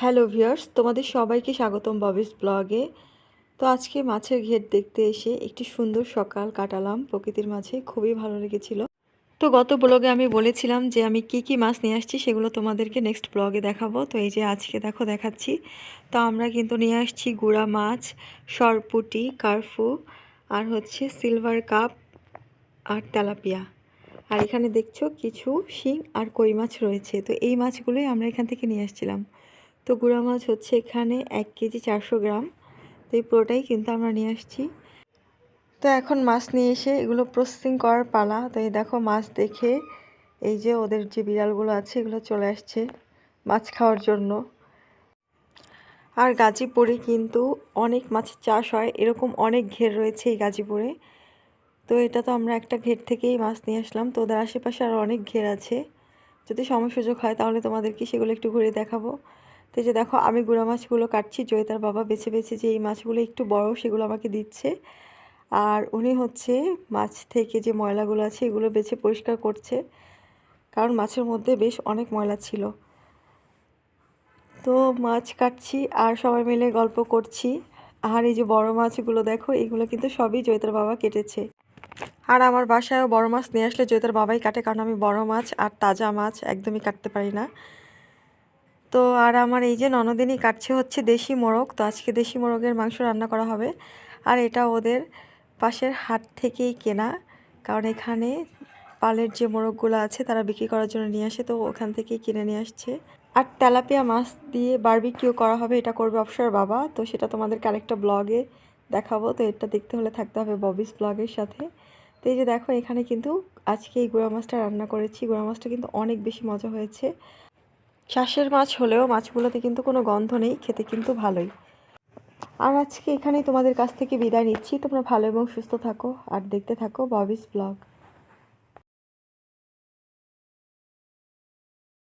Hello viewers, তোমাদের সবাইকে স্বাগতম ববিস ব্লগে। তো আজকে মাছের ঘেট দেখতে এসে একটি সুন্দর সকাল কাটালাম, প্রকৃতির মাঝে খুবই ভালো লেগেছিল। তো গত ব্লগে আমি বলেছিলাম যে আমি কি কি মাছ নিয়ে আসছি, সেগুলো তোমাদেরকে নেক্সট ব্লগে দেখাবো। তো এই যে আজকে দেখো দেখাচ্ছি। তো আমরা কিন্তু নিয়ে আসছি গুড়া মাছ, সরপুটি, কার্ফু, আর হচ্ছে সিলভার কাপ আর তেলাপিয়া। আর এখানে দেখছ কিছু শিং আর কই মাছ রয়েছে। তো এই মাছগুলোই আমরা এখান থেকে নিয়ে আসছিলাম। তো গুঁড়া মাছ হচ্ছে এখানে এক কেজি চারশো গ্রাম। তো এই পুরোটাই কিন্তু আমরা নিয়ে আসছি। তো এখন মাছ নিয়ে এসে এগুলো প্রসেসিং করার পালা। তো এই দেখো মাছ দেখে এই যে ওদের যে বিড়ালগুলো আছে, এগুলো চলে আসছে মাছ খাওয়ার জন্য। আর গাজীপুরে কিন্তু অনেক মাছের চাষ হয়, এরকম অনেক ঘের রয়েছে এই গাজীপুরে। তো এটা তো আমরা একটা ঘের থেকেই মাছ নিয়ে আসলাম। তো ওদের আশেপাশে আরও অনেক ঘের আছে। যদি সময় সুযোগ হয় তাহলে তোমাদেরকে সেগুলো একটু ঘুরে দেখাবো। তো যে দেখো, আমি গুঁড়া মাছগুলো কাটছি, জয়িতার বাবা বেছে বেছে যে এই মাছগুলো একটু বড় সেগুলো আমাকে দিচ্ছে। আর উনি হচ্ছে মাছ থেকে যে ময়লাগুলো আছে এগুলো বেছে পরিষ্কার করছে, কারণ মাছের মধ্যে বেশ অনেক ময়লা ছিল। তো মাছ কাটছি আর সবাই মিলে গল্প করছি। আর এই যে বড় মাছগুলো দেখো, এগুলো কিন্তু সবই জয়িতার বাবা কেটেছে। আর আমার বাসায়ও বড় মাছ নিয়ে আসলে জয়িতার বাবাই কাটে, কারণ আমি বড় মাছ আর তাজা মাছ একদমই কাটতে পারি না। তো আর আমার এই যে ননদিনই কাটছে হচ্ছে দেশি মোরগ, তো আজকে দেশি মোরগের মাংস রান্না করা হবে। আর এটা ওদের পাশের হাট থেকেই কেনা, কারণ এখানে পালের যে মোরগগুলো আছে তারা বিক্রি করার জন্য নিয়ে আসে, তো ওখান থেকেই কিনে নিয়ে আসছে। আর তেলাপিয়া মাছ দিয়ে বারবিকিউ করা হবে, এটা করবে অবসর বাবা, তো সেটা তোমাদেরকে আরেকটা ব্লগে দেখাবো। তো এটা দেখতে হলে থাকতে হবে ববিস ব্লগের সাথে। তো এই যে দেখো, এখানে কিন্তু আজকে এই গুঁড়া মাছটা রান্না করেছি। গুঁড়া মাছটা কিন্তু অনেক বেশি মজা হয়েছে। চাষের মাছ হলেও মাছগুলোতে কিন্তু কোনো গন্ধ নেই, খেতে কিন্তু ভালোই। আর আজকে এখানেই তোমাদের কাছ থেকে বিদায় নিচ্ছি। তোমরা ভালো এবং সুস্থ থাকো, আর দেখতে থাকো ববিস ব্লগ।